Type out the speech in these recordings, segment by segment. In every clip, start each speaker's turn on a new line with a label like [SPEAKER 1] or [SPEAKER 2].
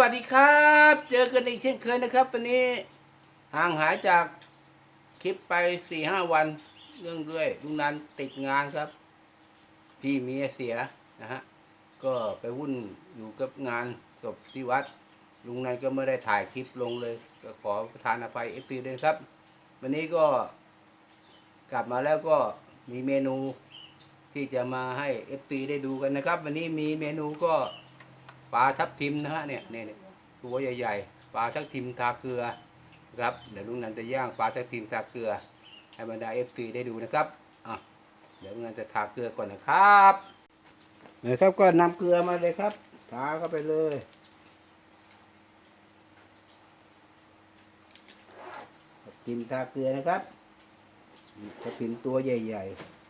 [SPEAKER 1] วัสดีครับ เจอกันอีกเช่นเคยนะครับวันนี้ห่างหายจากคลิปไปสี่ห้าวันเรื่องด้วยลุงนันติดงานครับ ที่เมียเสียนะฮะก็ไปวุ่นอยู่กับงานศพที่วัด ลุงนันก็ไม่ได้ถ่ายคลิปลงเลย ก็ขอประทานอภัยเอฟซีด้วยครับ วันนี้ก็กลับมาแล้วก็มีเมนูที่จะมาให้เอฟซีได้ดูกันนะครับ วันนี้มีเมนูก็ ปลาทับทิมนะฮะเนี่ยเนี่ยเนี่ยตัวใหญ่ๆปลาทับทิมทาเกลือครับเดี๋ยวลุงนันจะย่างปลาทับทิมทาเกลือให้บรรดาเอฟซีได้ดูนะครับอะเดี๋ยวลุงนันจะทาเกลือก่อนนะครับนะครับก็นำเกลือมาเลยครับทาเข้าไปเลยทับทิมทาเกลือนะครับทับทิมตัวใหญ่ ๆ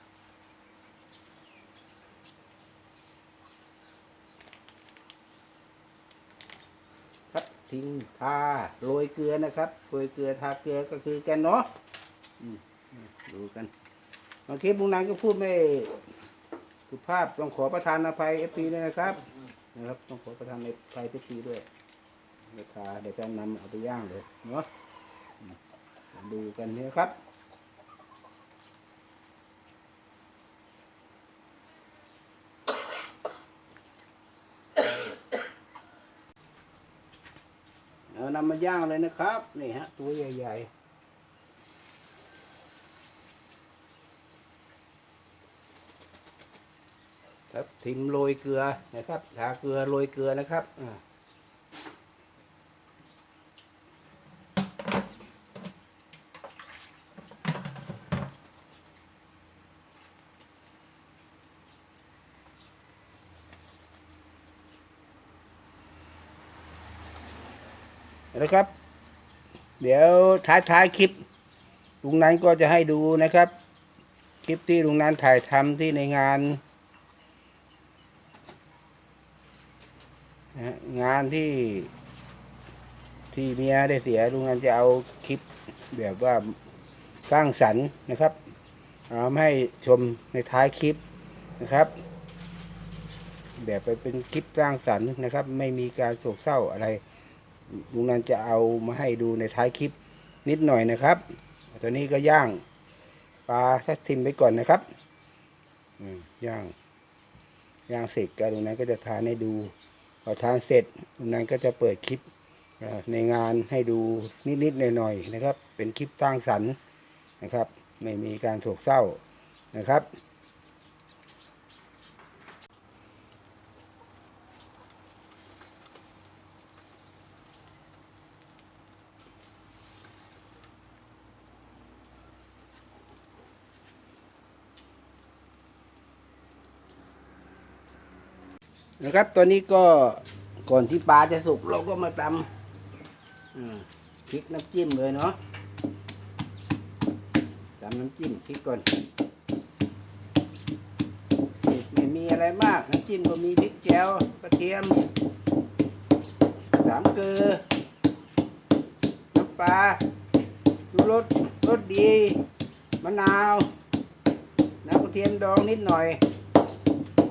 [SPEAKER 1] ครับ ทิ้งทาโรยเกลือนะครับโรยเกลือทาเกลือก็คือกันเนาะดูกันบางทีบุงนางก็พูดไม่สุภาพต้องขอประทานอภัยเอฟพีด้วยนะครับนะครับ ต้องขอประทานอภัยเอฟซีด้วยเดี๋ยวทาเดี๋ยวจะนำเอาไปย่างเลยเนาะดูกันนี่นะครับ นำมาย่างเลยนะครับ นี่ฮะ ตัวใหญ่ ๆครับทิมโรยเกลือนะครับทาเกลือโรยเกลือนะครับอ่า นะครับ เดี๋ยวท้ายท้ายคลิปลุงนั้นก็จะให้ดูนะครับ คลิปที่ลุงนั้นถ่ายทำที่ในงาน งานที่ที่เมียได้เสียลุงนั้นจะเอาคลิปแบบว่าสร้างสรรค์นะครับเอามาให้ชมในท้ายคลิปนะครับ แบบไปเป็นคลิปสร้างสรรค์นะครับ ไม่มีการโศกเศร้าอะไร ลุงนันจะเอามาให้ดูในท้ายคลิปนิดหน่อยนะครับ ตอนนี้ก็ย่างปลาทับทิมไปก่อนนะครับอืมย่างย่างเสร็จก็ลุงนันก็จะทานให้ดูพอทานเสร็จลุงนันก็จะเปิดคลิปในงานให้ดูนิดๆหน่อยๆนะครับ เป็นคลิปสร้างสรรค์นะครับ ไม่มีการโศกเศร้านะครับ นะครับ ตอนนี้ก็ก่อนที่ปลาจะสุกเราก็มาตำพริกน้ำจิ้มเลยเนาะตำน้ำจิ้มพริกก่อนไม่มีอะไรมากน้ำจิ้มก็มีพริกแก้วกระเทียมสามเกลือน้ำปลาชูรสรสดีมะนาวน้ำกระเทียมดองนิดหน่อย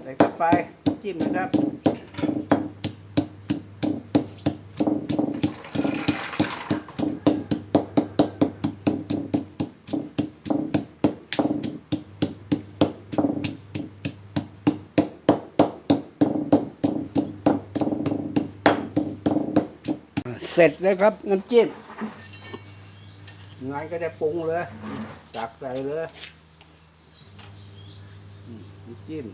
[SPEAKER 1] ใส่เข้าไป จิ้มนะครับเสร็จแล้วครับน้ำจิ้มงานก็จะปรุงเลยตักใส่เลยน้ำจิ้ม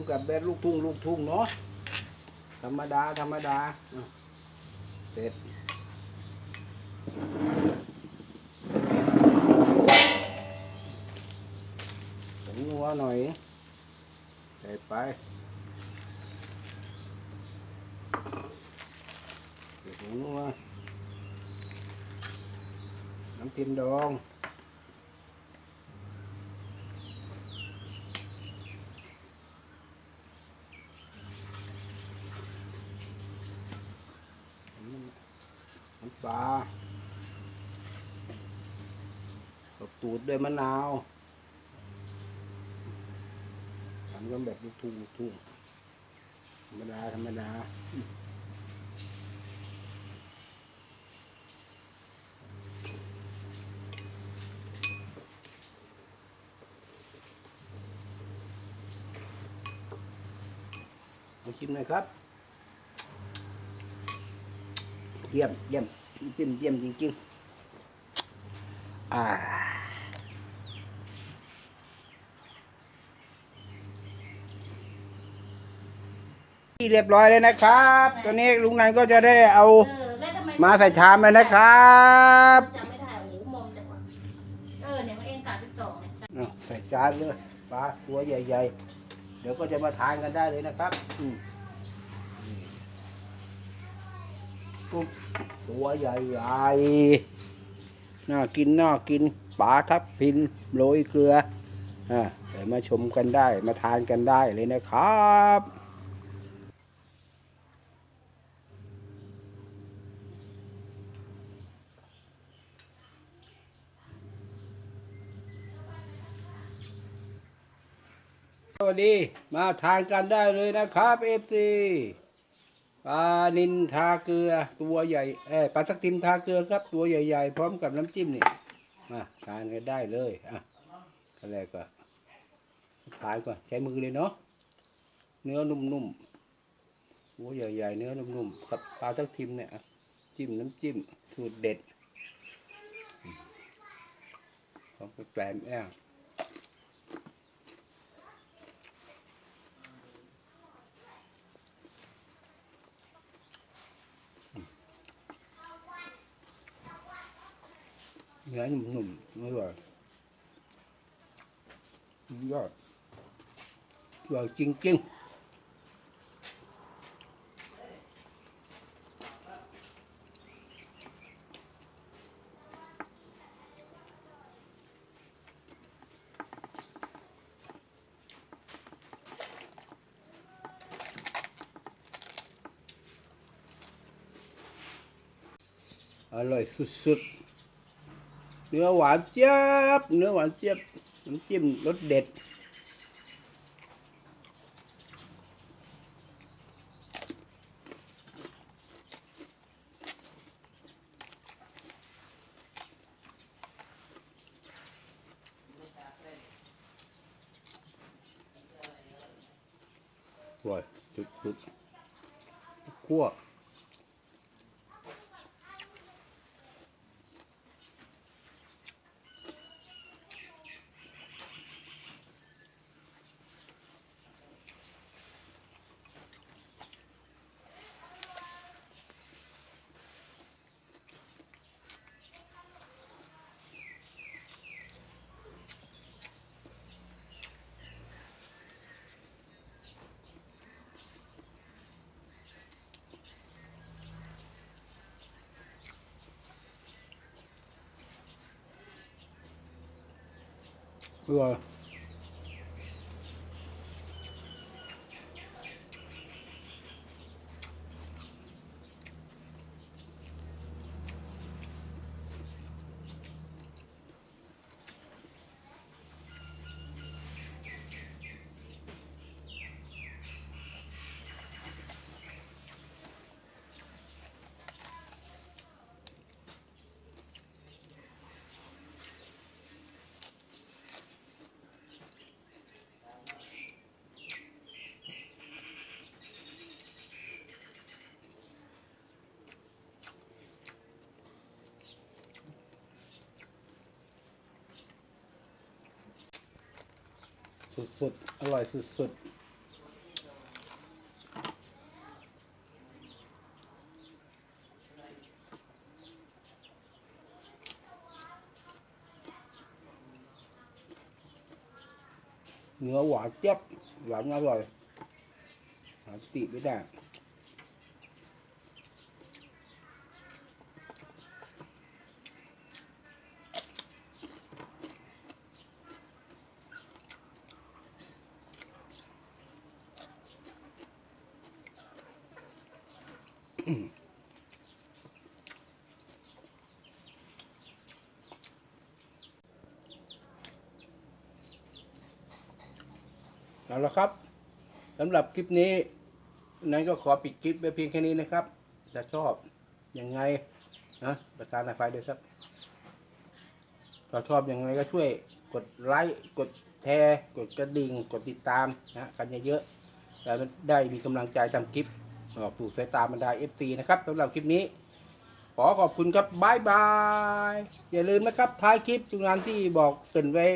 [SPEAKER 1] ำกับแบบลูกทุ่งลูกทุ่งเนาะธรรมดา ธรรมดาเสร็จผงนัวหน่อยใส่ไปส่ผงนัวน้ำจิ้มดอง น้ปลาตบตูดด้วยมะนาวทำกันแบบทุ่งทุ่งธรรมดา ธรรมดามาชิมหน่อยครับ เยี่ยมเยี่ยมเยี่ยมเยี่ยมจริงๆอ่าที่เรียบร้อยเลยนะครับ ตอนนี้ลุงนันก็จะได้เอา
[SPEAKER 2] เออแล้วทำไม
[SPEAKER 1] มาใส่ชามเลยนะครับ
[SPEAKER 2] จำไม่ได้โอ้โหมอมจังวะเออเนี่ยมันเอ็นสามสิบสองเนี่ย
[SPEAKER 1] เอาใส่จานเลยปลาตัวใหญ่ ๆ เดี๋ยวก็จะมาทานกันได้เลยนะครับ อืมนี่ ปุ๊บตัวใหญ่ๆน่ากินน่ากินปลาทับพินโรยเกลืออ่าเดี๋ยวมาชมกันได้มาทานกันได้เลยนะครับสวัสดีมาทานกันได้เลยนะครับเอฟซี ปลานินทาเกลือตัวใหญ่เอ้ปลาทักทิมทาเกลือครับ ตัวใหญ่ ๆ พร้อมกับน้ำจิ้มนี่มาทานกันได้เลยอะขั้นแรกก็ทานก่อนใช้มือเลยเนาะเนื้อนุ่มๆตัวใหญ่ ๆ เนื้อนุ่มๆครับปลาทักทิมเนี่ยจิ้มน้ำจิ้มสูตรเด็ดของแปลมแอ้ง เนื้อนุ่มๆอร่อยยอดอร่อยจริงๆอร่อยสุดๆ เนื้อหวานเจี๊ยบ เนื้อหวานเจี๊ยบ น้ำจิ้มรสเด็ด อร่อยสุดๆคั่ว อ สุดๆ อร่อยสุดๆเนื้อหวานเจี๊ยบหวานอร่อยหาติไม่ได้ เอาละครับสำหรับคลิปนี้ นั้นก็ขอปิดคลิปไปเพียงแค่นี้นะครับถ้าชอบยังไงนะประการไฟด้วยครับถ้าชอบยังไงก็ช่วยกดไลค์กดแชร์กดกระดิ่งกดติดตามนะกันเยอะๆแล้วได้มีกำลังใจทำคลิปออกสู่สายตาบรรดา FC นะครับสำหรับคลิปนี้ ขอขอบคุณครับบายบาย อย่าลืมนะครับท้ายคลิปทุกงานที่บอกเกินไว้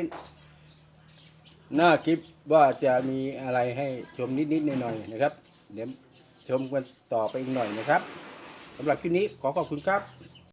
[SPEAKER 1] หน้าคลิปว่าจะมีอะไรให้ชมนิดๆหน่อยๆนะครับ เดี๋ยวชมกันต่อไปอีกหน่อยนะครับสำหรับคลิปนี้ขอขอบคุณครับ